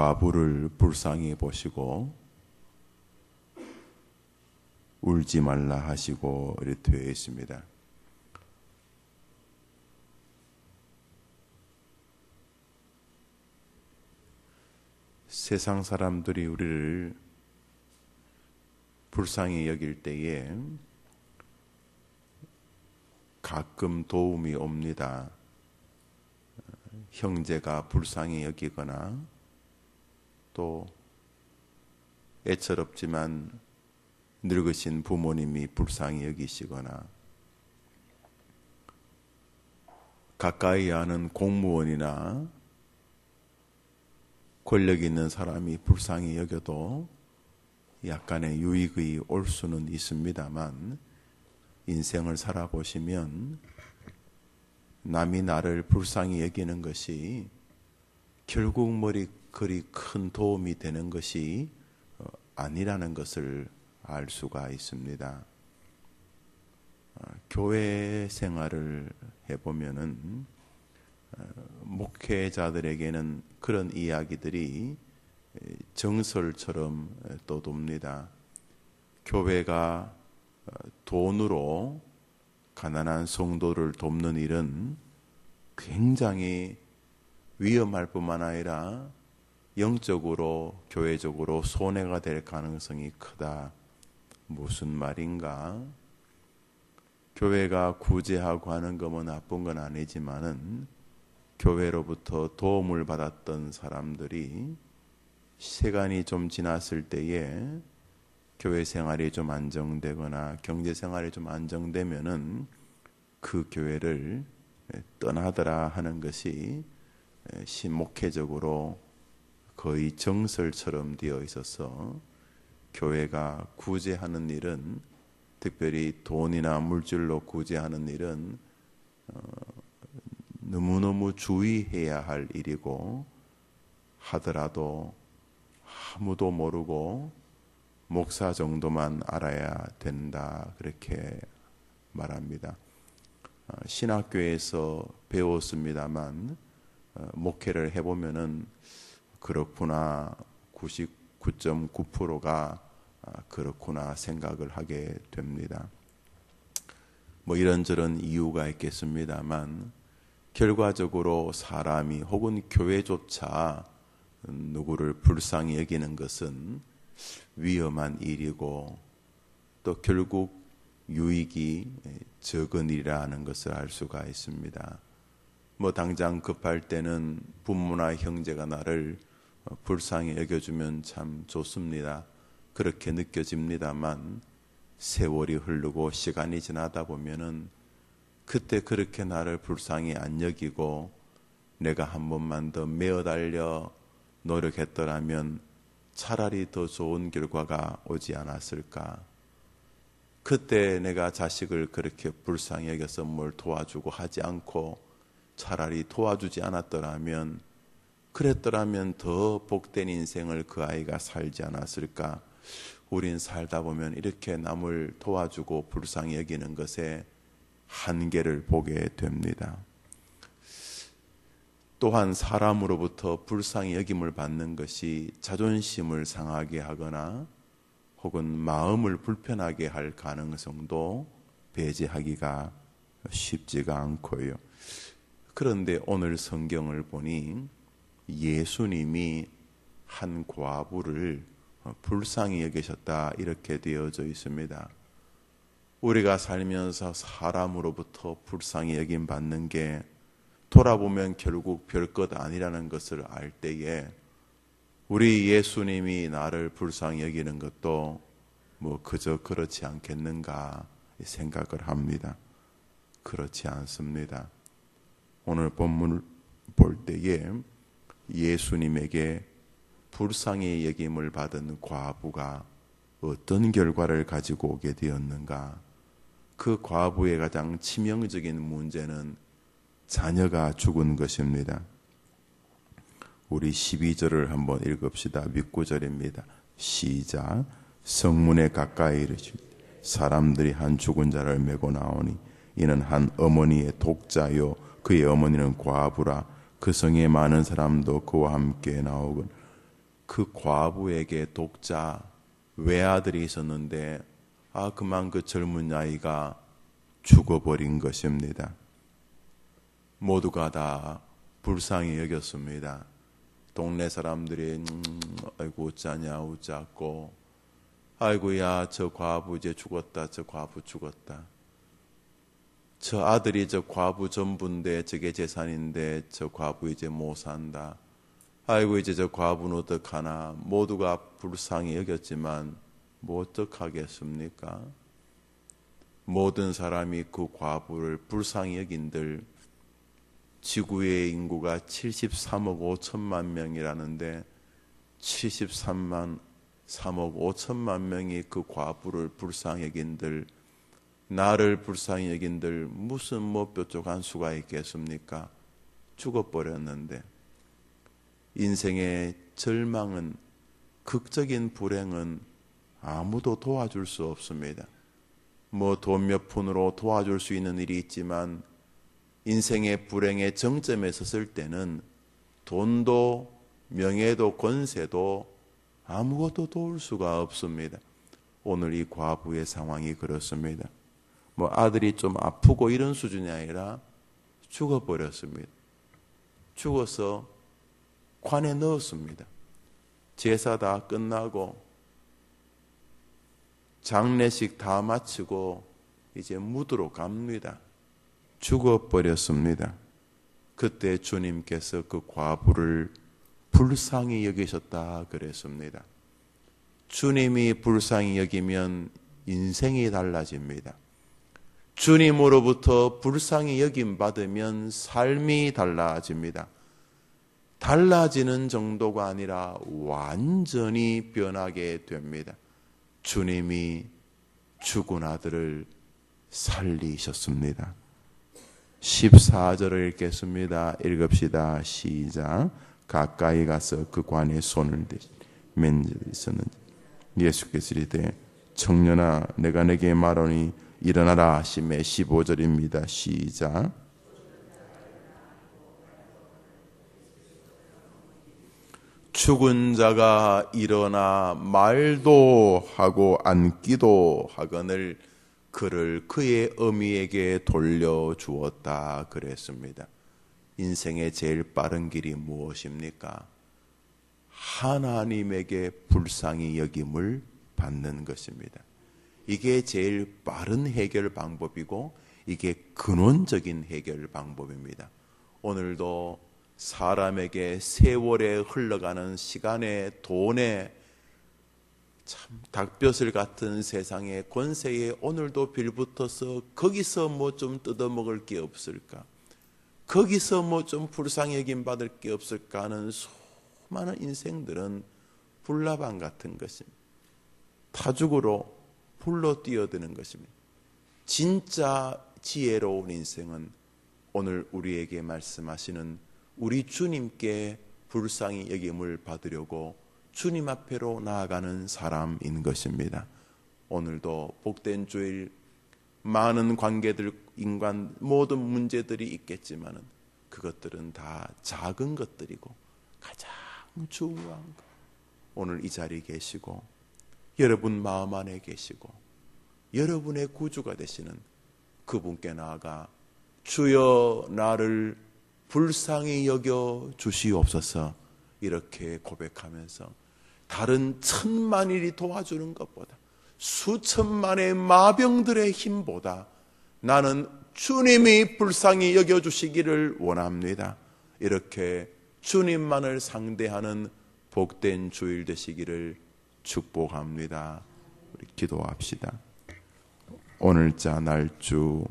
과부를 불쌍히 보시고 울지 말라 하시고 이렇게 되어 있습니다. 세상 사람들이 우리를 불쌍히 여길 때에 가끔 도움이 옵니다. 형제가 불쌍히 여기거나 또 애처롭지만 늙으신 부모님이 불쌍히 여기시거나 가까이 하는 공무원이나 권력 있는 사람이 불쌍히 여겨도 약간의 유익이 올 수는 있습니다만 인생을 살아보시면 남이 나를 불쌍히 여기는 것이 결국 머리 그리 큰 도움이 되는 것이 어, 아니라는 것을 알 수가 있습니다. 어, 교회 생활을 해보면은 어, 목회자들에게는 그런 이야기들이 정설처럼 떠돕니다. 교회가 돈으로 가난한 성도를 돕는 일은 굉장히 위험할 뿐만 아니라 영적으로 교회적으로 손해가 될 가능성이 크다. 무슨 말인가? 교회가 구제하고 하는 것은 나쁜 건 아니지만은 교회로부터 도움을 받았던 사람들이 시간이 좀 지났을 때에 교회 생활이 좀 안정되거나 경제 생활이 좀 안정되면은 그 교회를 떠나더라 하는 것이 신목회적으로 거의 정설처럼 되어 있어서 교회가 구제하는 일은 특별히 돈이나 물질로 구제하는 일은 어, 너무너무 주의해야 할 일이고 하더라도 아무도 모르고 목사 정도만 알아야 된다 그렇게 말합니다. 어, 신학교에서 배웠습니다만 어, 목회를 해보면은 그렇구나 99.9%가 아, 그렇구나 생각을 하게 됩니다. 뭐 이런저런 이유가 있겠습니다만 결과적으로 사람이 혹은 교회조차 누구를 불쌍히 여기는 것은 위험한 일이고 또 결국 유익이 적은 일이라는 것을 알 수가 있습니다. 뭐 당장 급할 때는 부모나 형제가 나를 불쌍히 여겨주면 참 좋습니다. 그렇게 느껴집니다만 세월이 흐르고 시간이 지나다 보면은 그때 그렇게 나를 불쌍히 안 여기고 내가 한 번만 더 메어 달려 노력했더라면 차라리 더 좋은 결과가 오지 않았을까. 그때 내가 자식을 그렇게 불쌍히 여겨서 뭘 도와주고 하지 않고 차라리 도와주지 않았더라면 그랬더라면 더 복된 인생을 그 아이가 살지 않았을까? 우린 살다 보면 이렇게 남을 도와주고 불쌍히 여기는 것에 한계를 보게 됩니다. 또한 사람으로부터 불쌍히 여김을 받는 것이 자존심을 상하게 하거나 혹은 마음을 불편하게 할 가능성도 배제하기가 쉽지가 않고요. 그런데 오늘 성경을 보니 예수님이 한 과부를 불쌍히 여기셨다 이렇게 되어져 있습니다. 우리가 살면서 사람으로부터 불쌍히 여김 받는 게 돌아보면 결국 별것 아니라는 것을 알 때에 우리 예수님이 나를 불쌍히 여기는 것도 뭐 그저 그렇지 않겠는가 생각을 합니다. 그렇지 않습니다. 오늘 본문을 볼 때에 예수님에게 불쌍히 여김을 받은 과부가 어떤 결과를 가지고 오게 되었는가? 그 과부의 가장 치명적인 문제는 자녀가 죽은 것입니다. 우리 12절을 한번 읽읍시다. 밑구절입니다. 시작. 성문에 가까이 이르시 사람들이 한 죽은 자를 메고 나오니 이는 한 어머니의 독자요 그의 어머니는 과부라 그 성에 많은 사람도 그와 함께 나오군 그 과부에게 독자 외아들이 있었는데 아 그만 그 젊은 아이가 죽어버린 것입니다. 모두가 다 불쌍히 여겼습니다. 동네 사람들이 음, 아이고 어쩌냐 어쩌고 아이고야 저 과부 이제 죽었다 저 과부 죽었다 저 아들이 저 과부 전부인데 저게 재산인데 저 과부 이제 못 산다. 아이고 이제 저 과부는 어떡하나. 모두가 불쌍히 여겼지만 뭐 어떡하겠습니까? 모든 사람이 그 과부를 불쌍히 여긴들 지구의 인구가 73억 5천만 명이라는데 73만 3억 5천만 명이 그 과부를 불쌍히 여긴들 나를 불쌍히 여긴들 무슨 뭐 뾰족 한 수가 있겠습니까? 죽어버렸는데 인생의 절망은 극적인 불행은 아무도 도와줄 수 없습니다. 뭐 돈 몇 푼으로 도와줄 수 있는 일이 있지만 인생의 불행의 정점에 섰을 때는 돈도 명예도 권세도 아무것도 도울 수가 없습니다. 오늘 이 과부의 상황이 그렇습니다. 뭐 아들이 좀 아프고 이런 수준이 아니라 죽어버렸습니다. 죽어서 관에 넣었습니다. 제사 다 끝나고 장례식 다 마치고 이제 묻으러 갑니다. 죽어버렸습니다. 그때 주님께서 그 과부를 불쌍히 여기셨다 그랬습니다. 주님이 불쌍히 여기면 인생이 달라집니다. 주님으로부터 불쌍히 여김 받으면 삶이 달라집니다. 달라지는 정도가 아니라 완전히 변하게 됩니다. 주님이 죽은 아들을 살리셨습니다. 14절을 읽겠습니다. 읽읍시다. 시작. 가까이 가서 그 관에 손을 맨 있었는지 예수께서 이르되 청년아 내가 내게 말하니 일어나라 하심에 15절입니다. 시작. 죽은 자가 일어나 말도 하고 앉기도 하거늘 그를 그의 어미에게 돌려 주었다 그랬습니다. 인생의 제일 빠른 길이 무엇입니까? 하나님에게 불쌍히 여김을 받는 것입니다. 이게 제일 빠른 해결 방법이고 이게 근원적인 해결 방법입니다. 오늘도 사람에게 세월에 흘러가는 시간에 돈에 참 닭볕을 같은 세상의 권세에 오늘도 빌붙어서 거기서 뭐 좀 뜯어먹을 게 없을까? 거기서 뭐 좀 불쌍히 여김 받을 게 없을까 하는 수많은 인생들은 불나방 같은 것입니다. 타죽으로 불러 뛰어드는 것입니다. 진짜 지혜로운 인생은 오늘 우리에게 말씀하시는 우리 주님께 불쌍히 여김을 받으려고 주님 앞에로 나아가는 사람인 것입니다. 오늘도 복된 주일 많은 관계들 인간 모든 문제들이 있겠지만은 그것들은 다 작은 것들이고 가장 중요한 것. 오늘 이 자리에 계시고 여러분 마음 안에 계시고 여러분의 구주가 되시는 그분께 나아가 주여 나를 불쌍히 여겨 주시옵소서 이렇게 고백하면서 다른 천만일이 도와주는 것보다 수천만의 마병들의 힘보다 나는 주님이 불쌍히 여겨 주시기를 원합니다. 이렇게 주님만을 상대하는 복된 주일 되시기를 축복합니다. 우리 기도합시다. 오늘자 날주